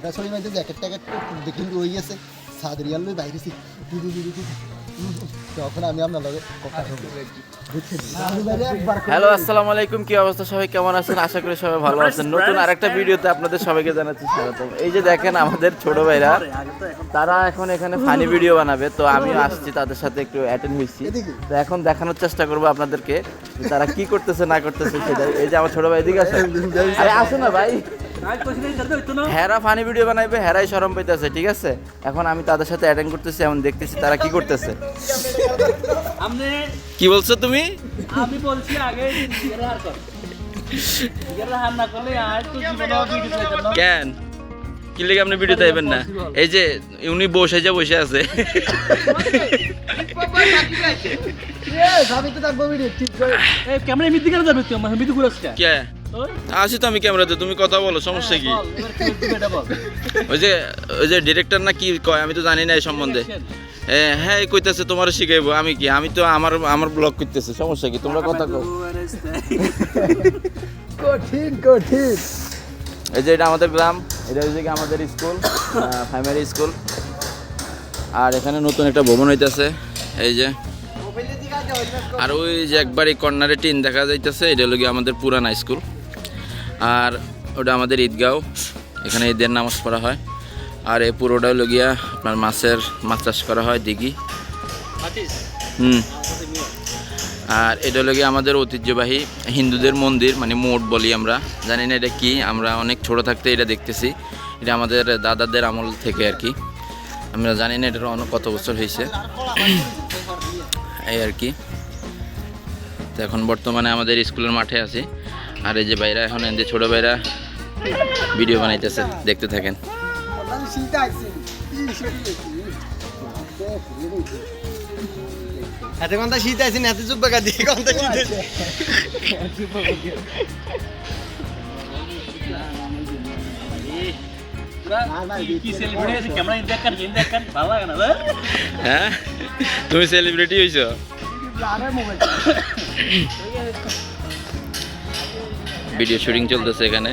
খারাপ ছড়ি মাইতে জ্যাকেট ট্যাকেট দেখি রয়ে গেছে। সাদরিয়াল লই বাইরেছি তখন আমি আপনার লগে কথা হ্যালো আসসালামু আলাইকুম কি অবস্থা? সবাই কেমন আছেন? আশা করি সবাই ভালো আছেন। নতুন আরেকটা ভিডিওতে আপনাদের সবাইকে জানাচ্ছি স্বাগতম। এই যে দেখেন আমাদের ছোট ভাইরা তারা এখন এখানে ফানি ভিডিও বানাবে তো আমিও আসছি তাদের সাথে একটু অ্যাটেন্ড হয়েছি। তো এখন দেখানোর চেষ্টা করব আপনাদেরকে তারা কি করতেছে না করতেছে সেটাই এই যে আমার ছোট ভাই এদিকে আসে আরে আসো না ভাই। হেরা ফানি ভিডিও বানাইবে হেরাই সরম পাইতেছে ঠিক আছে? এখন আমি তাদের সাথে অ্যাটেন্ড করতেছি এমন দেখতেছি তারা কি করতেছে। আপনি কি বলছো তুমি? আমি বলছি আগে কেন? কি লেগে আপনি ভিডিও দেবেন না? এই যে উনি বসে যে বসে আছে। ক্যামেরা এমনি কেন যাবে তুই আমার এমনি ঘুরে কে? আছি তো আমি ক্যামেরাতে তুমি কথা বলো সমস্যা কি? এবার কি ওই যে ওই যে ডিরেক্টর না কি কয় আমি তো জানি না এই সম্বন্ধে। হ্যাঁ এই কইতাছে তোমার শিখাইবো। আমি কি আমি তো আমার আমার ব্লগ করতেছি সমস্যা কি? তোমরা কথা কও। কঠিন কঠিন। এই যে এটা আমাদের গ্রাম এটা হচ্ছে কি আমাদের স্কুল প্রাইমারি স্কুল। আর এখানে নতুন একটা ভবন হইতাছে এই যে। আর ওই যে একবার এই কর্নারে টিন দেখা যাইতেছে এটা হলো গিয়ে আমাদের পুরানা স্কুল। আর ওটা আমাদের ঈদগাঁও এখানে ঈদের নামাজ পড়া হয়। আর এই পুরোটা হলো গিয়া আপনার মাছের মাছ চাষ করা হয় দিঘি। হুম। আর এটা হলো গিয়ে আমাদের ঐতিহ্যবাহী হিন্দুদের মন্দির মানে মোট বলি আমরা। জানি না এটা কি আমরা অনেক ছোট থাকতে এটা দেখতেছি। এটা আমাদের দাদাদের আমল থেকে আর কি। আমরা জানি না এটার অনেক কত বছর হয়েছে। এই আর কি। তো এখন বর্তমানে আমাদের স্কুলের মাঠে আছি। আর এই যে বাইরা এখন এদের ছোট ভাইরা ভিডিও বানাইতেছে দেখতে থাকেন। এত ঘণ্টা শীত আছে না এত চুপ বাগা দিয়ে ঘণ্টা শীত আছে? কি সেলিব্রিটি ভিডিও শুটিং চলতেছে এখানে।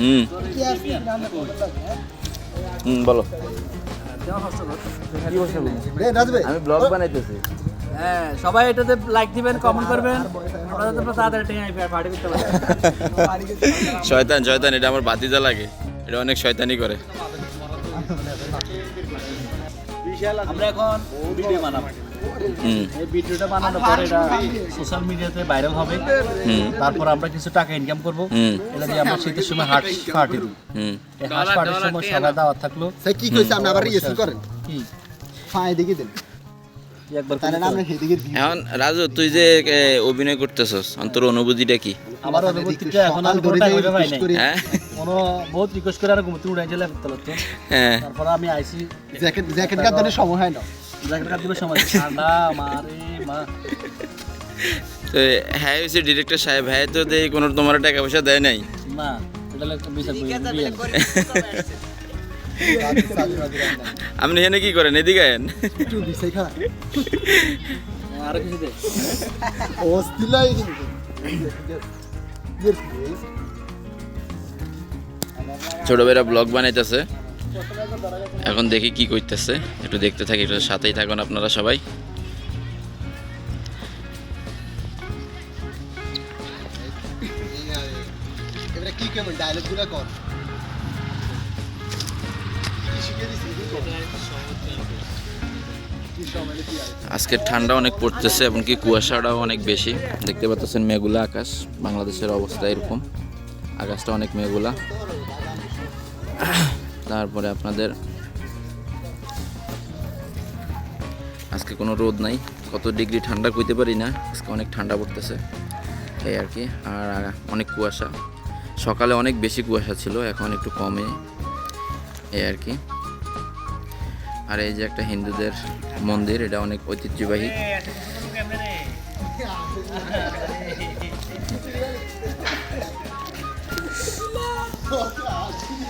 হুম। হুম বলো। আমি ব্লগ বানাইতেছি। হ্যাঁ সবাই এটাতে লাইক দিবেন কমেন্ট করবেন। শয়তান শয়তান এটা আমার বাতিজা লাগে। এটা অনেক শয়তানি করে। আমরা এখন ভিডিও বানাবো। এই ভিডিওটা বানানোর পর এটা সোশ্যাল মিডিয়াতে ভাইরাল হবে। তারপর আমরা কিছু টাকা ইনকাম করব। এটা দিয়ে আমরা শীতের সময় হাট পার্টি দিই এই হাট পার্টির সময় সবাই দাওয়াত থাকল। কি কইছে? আপনি আবার রিহার্সাল করেন? কি? ফাঁয় দিকে দেন। একবার তাহলে না আপনি সেদিকে দিন এখন রাজু তুই যে অভিনয় করতেছস অন্তর অনুভূতিটা কি? আমার অনুভূতিটা এখন নাই। হ্যাঁ? কোনো বহুত রিকোয়েস্ট করে আর ঘুমতে উড়াই চলে ফেলতে লাগতো হ্যাঁ। তারপর আমি আইসি জ্যাকেট জ্যাকেট গাদারে সময় হয় না। তো হ্যাঁ হয়েছে ডিরেক্টর সাহেব। হ্যাঁ তো দেই কোনো তোমার টাকা পয়সা দেয় নাই? না আপনি এখানে কি করেন? এদিকে আয়েন। একটু বিছাই খা আরও কিছু দে। অস্থিলাই কিন্তু। ছোট ভাইরা ব্লগ বানাইতেছে। এখন দেখি কি করতেছে একটু দেখতে থাকি একটু সাথেই থাকুন আপনারা সবাই। আজকে ঠান্ডা অনেক পড়তেছে এমনকি কুয়াশাটাও অনেক বেশি। দেখতে পাচ্ছেন মেঘুলা আকাশ বাংলাদেশের অবস্থা এরকম। আকাশটা অনেক মেঘুলা। তারপরে আপনাদের আজকে কোনো রোদ নাই, কত ডিগ্রি ঠান্ডা কইতে পারি না, আজকে অনেক ঠান্ডা পড়তেছে, এই আর কি। আর অনেক কুয়াশা, সকালে অনেক বেশি কুয়াশা ছিল, এখন একটু কমে, এই আর কি। আর এই যে একটা হিন্দুদের মন্দির, এটা অনেক ঐতিহ্যবাহী।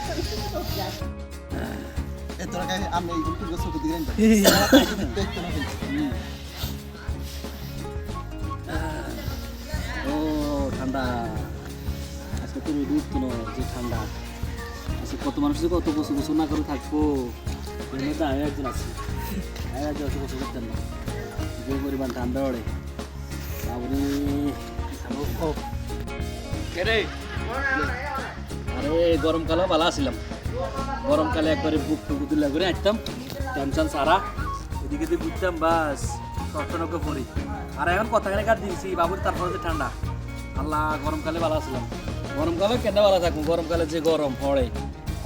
ও ঠান্ডা আজকে তো রোদ উঠতো না যে ঠান্ডা আচ্ছা কত মানুষ যে কত বছর বছর না করে থাকব আমি একজন আছি আমি একজন অত বছর করতেন না যে পরিমাণ ঠান্ডা ওড়ে তারপরে আরে গরমকালেও ভালো আসছিলাম গরমকালে একবারে বুক টুকু তুলে করে আসতাম টেনশন সারা এদিকে দিয়ে বুঝতাম বাস সপ্তাহ পড়ি আর এখন কথা কানে কাট দিয়েছি? বাবুর তারপরে যে ঠান্ডা। আল্লাহ গরমকালে ভালো আসলাম গরমকালে কেন ভালো থাকুন গরমকালে যে গরম পড়ে।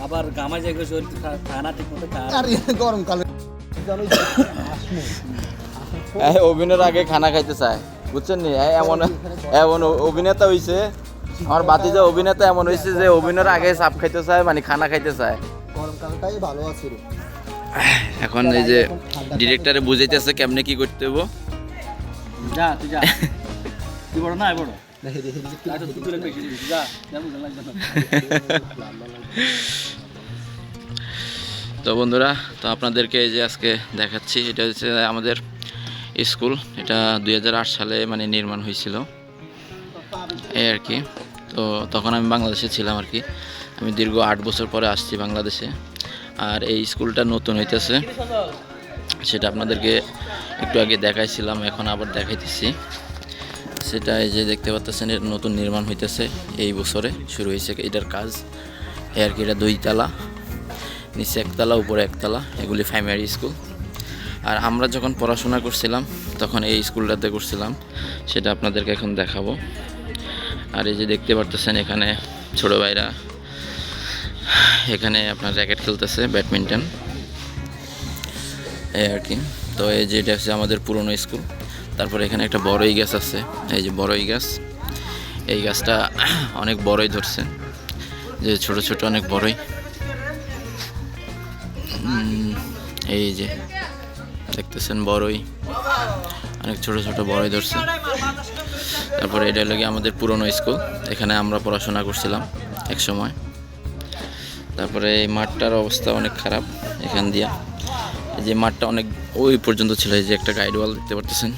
আবার গামায় জায়গায় শরীর থা- থাকে না ঠিক মতো গরমকালে অভিনয়ের আগে খানা খাইতে চায়। বুঝছেন নি? এমন এমন অভিনেতা হইছে আমার বাতি বাতিজা অভিনেতা এমন হয়েছে যে অভিনয়ের আগে সাপ খাইতে চায় মানে খানা খাইতে চায়। গরমকালটাই ভালো আছে এখন এই যে ডিরেক্টরে বুঝাইতেছে কেমনে কি করতে হব যা তুই যা। তুই বড় না বড়। যা যা তো বন্ধুরা তো আপনাদেরকে এই যে আজকে দেখাচ্ছি এটা হচ্ছে আমাদের স্কুল। এটা দুই হাজার আট সালে মানে নির্মাণ হয়েছিল। এই আর কি। তো তখন আমি বাংলাদেশে ছিলাম আর কি। আমি দীর্ঘ আট বছর পরে আসছি বাংলাদেশে। আর এই স্কুলটা নতুন হইতেছে। সেটা আপনাদেরকে একটু আগে দেখাইছিলাম, এখন আবার দেখাইতেছি। সেটা এই যে দেখতে পাচ্ছেন এর নতুন নির্মাণ হইতেছে। এই বছরে শুরু হয়েছে এটার কাজ। এই আর কি এটা দুইতলা, নিচে একতলা, উপরে একতলা। এগুলি প্রাইমারি স্কুল আর আমরা যখন পড়াশোনা করছিলাম, তখন এই স্কুলটাতে করছিলাম। সেটা আপনাদেরকে এখন দেখাবো। আর এই যে দেখতে পারতেছেন এখানে ছোটো ভাইরা, এখানে আপনার র্যাকেট খেলতেছে, ব্যাডমিন্টন। এই আর কি। তো এই যে এটা হচ্ছে আমাদের পুরনো স্কুল। তারপরে এখানে একটা বড়ই গাছ আছে। এই যে বড়ই গাছ। এই গাছটা অনেক বড়ই ধরছে। যে ছোট ছোট অনেক বড়ই। এই যে দেখতেছেন বড়ই। অনেক ছোট ছোট বড়ই ধরছে। তারপরে এটা লাগে আমাদের পুরনো স্কুল, এখানে আমরা পড়াশোনা করছিলাম এক সময় তারপরে এই মাঠটার অবস্থা অনেক খারাপ এখান দিয়া। এই যে মাঠটা অনেক ওই পর্যন্ত ছিল, এই যে একটা গাইড ওয়াল দেখতে পারতেছেন?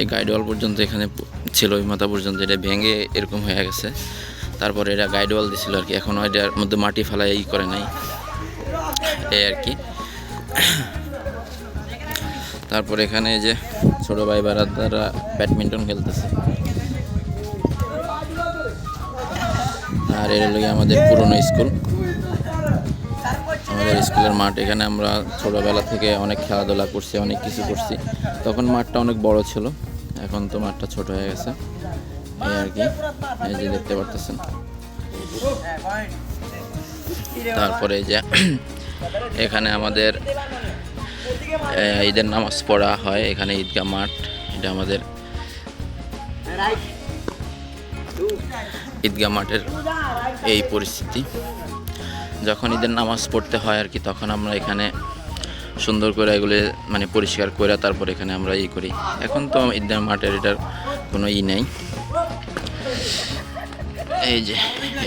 এই গাইড ওয়াল পর্যন্ত এখানে ছিল, ওই মাথা পর্যন্ত, এটা ভেঙে এরকম হয়ে গেছে। তারপরে এটা গাইড ওয়াল দিছিল আর কি এখনও এটার মধ্যে মাটি ফেলা এই করে নাই। এই আর কি। তারপর এখানে এই যে ছোট ভাই বারাদারা ব্যাডমিন্টন খেলতেছে। আর এর লগে আমাদের পুরনো স্কুল। আমাদের স্কুলের মাঠ, এখানে আমরা ছোটোবেলা থেকে অনেক খেলাধুলা করছি, অনেক কিছু করছি। তখন মাঠটা অনেক বড় ছিল, এখন তো মাঠটা ছোট হয়ে গেছে। এই আর কি, এই যে দেখতে পারতেছেন। তারপরে যে, এখানে আমাদের ঈদের নামাজ পড়া হয়, এখানে ঈদগাহ মাঠ, এটা আমাদের ঈদগাহ মাঠের এই পরিস্থিতি। যখন ঈদের নামাজ পড়তে হয় আর কি, তখন আমরা এখানে সুন্দর করে এগুলো মানে পরিষ্কার করে তারপর এখানে আমরা ই করি। এখন তো ঈদের মাঠের এটার কোনো ই নেই। এই যে,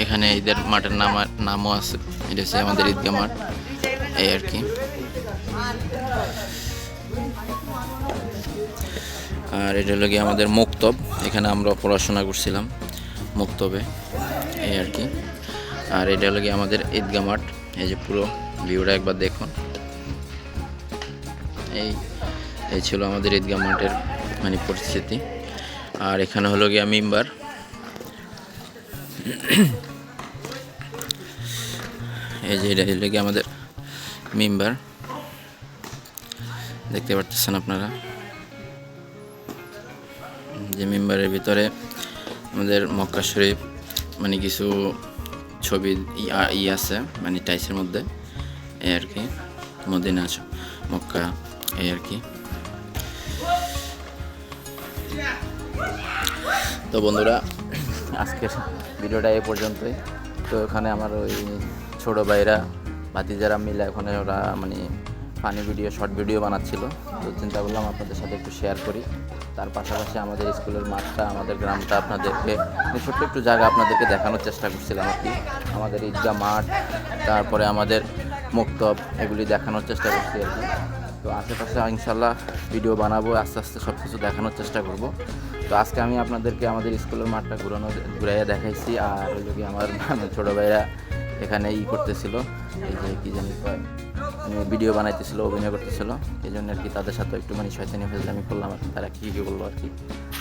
এখানে ঈদের মাঠের নাম, নামও আছে, এটা হচ্ছে আমাদের ঈদগাহ মাঠ, এই আর কি। আর এটা হলো গিয়ে আমাদের মুক্তব। এখানে আমরা পড়াশোনা করছিলাম মুক্তবে, এই আর কি। আর এটা হলো গিয়ে আমাদের ঈদগা মাঠ। এই যে পুরো ভিউটা একবার দেখুন। এই এই ছিল আমাদের ঈদগা মাঠের মানে পরিস্থিতি। আর এখানে হলো গিয়ে মিম্বার। এই যে এটা হলো গিয়ে আমাদের মিম্বার। দেখতে পারতেছেন আপনারা। যে মেম্বারের ভিতরে আমাদের মক্কা শরীফ মানে কিছু ছবি ই- আছে মানে টাইসের মধ্যে, এই আর কি, মদিনা মক্কা, এই আর কি। তো বন্ধুরা, আজকের ভিডিওটা এ পর্যন্তই। তো এখানে আমার ওই ছোটো ভাইরা, ভাতিজারা মিলে ওখানে ওরা মানে ফানি ভিডিও, শর্ট ভিডিও বানাচ্ছিল। তো চিন্তা করলাম আপনাদের সাথে একটু শেয়ার করি। তার পাশাপাশি আমাদের স্কুলের মাঠটা, আমাদের গ্রামটা আপনাদেরকে ছোট্ট একটু জায়গা আপনাদেরকে দেখানোর চেষ্টা করছিলাম আর কি। আমাদের ঈদগাহ মাঠ, তারপরে আমাদের মুক্তব, এগুলি দেখানোর চেষ্টা করছি আর কি। তো আশেপাশে ইনশাল্লাহ ভিডিও বানাবো, আস্তে আস্তে সব কিছু দেখানোর চেষ্টা করব। তো আজকে আমি আপনাদেরকে আমাদের স্কুলের মাঠটা ঘুরানো, ঘুরাইয়া দেখাইছি। আর ওই আমার ছোটো ভাইরা এখানে ই করতেছিল। এই যে কি জানি ভিডিও বানাইতেছিল, অভিনয় করতেছিল। এই জন্য আর কি তাদের সাথে একটু মানে শয়তানি ফেলতে আমি করলাম আর কি, তারা কী কী বলল আর কি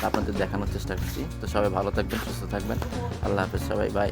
আপনাদের দেখানোর চেষ্টা করছি। তো সবাই ভালো থাকবেন, সুস্থ থাকবেন। আল্লাহ হাফেজ সবাই বাই